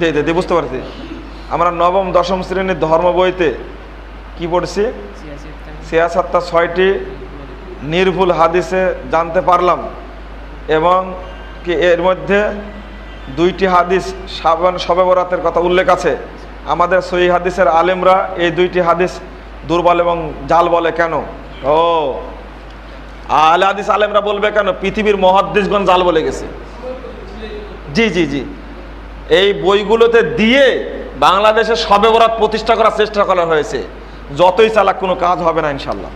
জি, বুঝতে পারছি। আমরা নবম দশম শ্রেণির ধর্ম বইতে কি পড়ছি? সিয়াসাত্তা ছয়টি নির্ভুল হাদিসে জানতে পারলাম। এবং কি এর মধ্যে দুইটি হাদিস সাবান শবে বরাতের কথা উল্লেখ আছে। আমাদের সহি হাদিসের আলেমরা এই দুইটি হাদিস দুর্বল এবং জাল বলে কেন? ও আলে হাদিস আলেমরা বলবে কেন? পৃথিবীর মহাদ্দেশগণ জাল বলে গেছে। জি জি জি। এই বইগুলোতে দিয়ে বাংলাদেশে সবে বরাত প্রতিষ্ঠা করার চেষ্টা করা হয়েছে। যতই চালাক কোনো কাজ হবে না ইনশাল্লাহ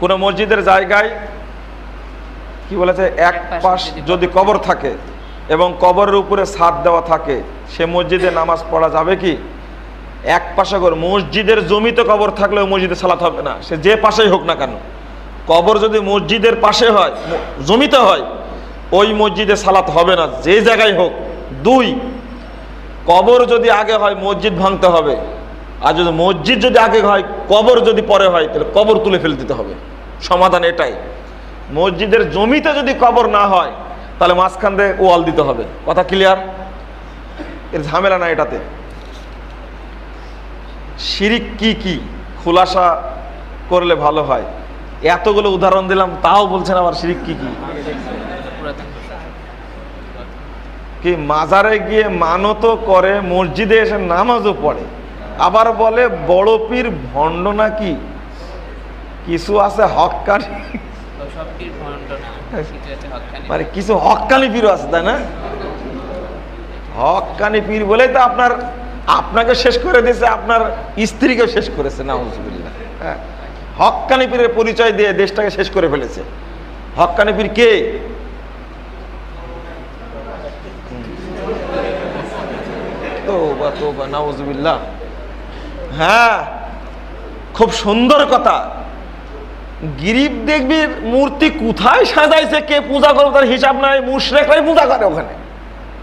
কোনো মসজিদের জায়গায় কি বলেছে এক পাশ যদি কবর থাকে এবং কবরের উপরে ছাদ দেওয়া থাকে সে মসজিদে নামাজ পড়া যাবে কি? এক পাশে কর মসজিদের জমিতে কবর থাকলেও মসজিদে সালাত হবে না। সে যে পাশেই হোক না কেন কবর যদি মসজিদের পাশে হয় জমিতে হয় ওই মসজিদে সালাত হবে না, যে জায়গায় হোক। দুই, কবর যদি আগে হয়, মসজিদ ভাঙতে হবে। আর যদি মসজিদ যদি আগে হয়, কবর যদি পরে হয়, তাহলে কবর তুলে ফেলে দিতে হবে। সমাধান এটাই। মসজিদের জমিতে যদি কবর না হয়, তাহলে মাঝখান দিয়ে ওয়াল দিতে হবে। কথা ক্লিয়ার এর ঝামেলা না এটাতে। শিরিক কি কি? খুলাসা করলে ভালো হয়। এতগুলো উদাহরণ দিলাম, তাও বলছেন আবার শিরিক কি কি? কি মাজারে গিয়ে মানতও করে মসজিদে এসে নামাজও পড়ে। আবার বলে বড় পীর ভণ্ড নাকি? কিছু আছে হকানি মানে কিছু হকানি পীরও আছে তাই না? হকানি পীর বলেই তো আপনার আপনাকে শেষ করে দিয়েছে আপনার স্ত্রীকে শেষ করেছে না হ্যাঁ। হকানি পীরের পরিচয় দিয়ে দেশটাকে শেষ করে ফেলেছে। হকানি পীর কে? তোবা তোবা নাউজুবিল্লাহ। হ্যাঁ খুব সুন্দর কথা। গরিব দেখবি মূর্তি কোথায় সাজাইছে, কে পূজা করবে তার হিসাব নাই মুশরেকরাই পূজা করে ওখানে।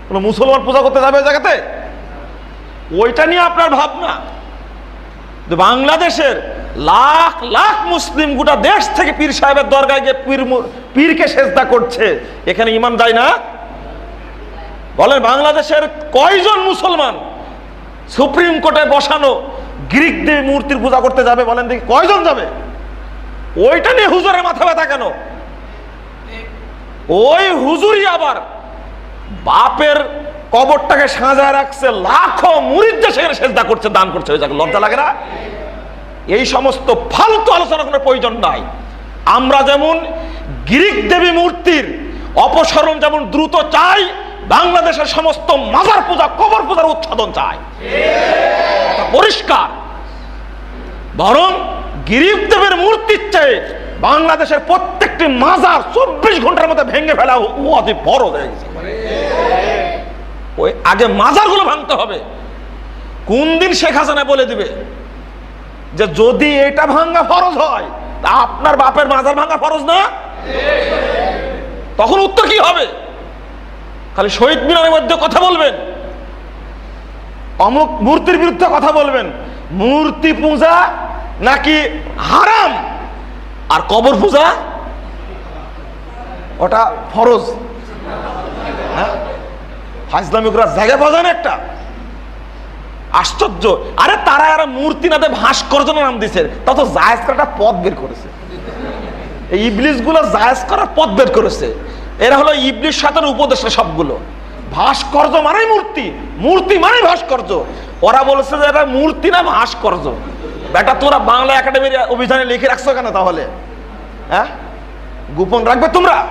কোনো মুসলমান পূজা করতে যাবে জায়গাতে? ওইটা নিয়ে আপনার ভাবনা। বাংলাদেশের লাখ লাখ মুসলিম গোটা দেশ থেকে পীর সাহেবের দরগায় গিয়ে পীর পীরকে সেজদা করছে। এখানে ইমান যায় না? বলেন, বাংলাদেশের কয়জন মুসলমান সুপ্রিম কোর্টে বসানো গ্রিক দেবী মূর্তির পূজা করতে যাবে বলেন দেখি, কয়জন যাবে? ওইটা নিয়ে হুজুরের মাথা ব্যথা কেন? ওই হুজুরই আবার বাপের কবরটাকে সাজায় রাখছে, লাখো মুরিদদের সেখানে সেজদা করছে, দান করছে। ওই জায়গায় লজ্জা লাগে না? এই সমস্ত ফালতু আলোচনা কোনো প্রয়োজন নাই। আমরা যেমন গ্রিক দেবী মূর্তির অপসরণ যেমন দ্রুত চাই বাংলাদেশের সমস্ত মাজার পূজা, কবর পূজার উচ্ছাদন কথা পরিষ্কার। বরং গিরিব দেবের মূর্তির চেয়ে বাংলাদেশের প্রত্যেকটি মাজার চব্বিশ ঘণ্টার মধ্যে ভেঙে ফেলা অতি বড় হয়ে গেছে। ওই আগে মাজারগুলো ভাঙতে হবে। কোন দিন শেখ হাসিনা বলে দিবে যে যদি এটা ভাঙ্গা ফরজ হয়, তা আপনার বাপের মাজার ভাঙ্গা ফরজ না? তখন উত্তর কি হবে? খালি শহীদ মিনারের মধ্যে কথা বলবেন। অমুক মূর্তির বিরুদ্ধে কথা বলবেন। মূর্তি পূজা নাকি হারাম? আর কবর পূজা? ওটা ফরজ। হ্যাঁ? জায়গা পাওয়া যায় না একটা। আশ্চর্য। আরে তারা এরা মূর্তি নাতে ভাস্কর্য নাম দিছে। তা তো জায়েজ করাটা পথ বের করেছে। এই ইবলিশগুলো জায়েজ করার পথ বের করেছে। এরা হলো ইবলিশ সাথের উপদেশটা সবগুলো। ভাস্কর্য মানে মূর্তি মূর্তি মানে ভাস্কর্য। ওরা বলছে যে এটা মূর্তি না, ভাস্কর্য। বেটা, তোরা বাংলা একাডেমির অভিযানে লিখে রাখছো কেন তাহলে? হ্যাঁ? গোপন রাখবে তোমরা?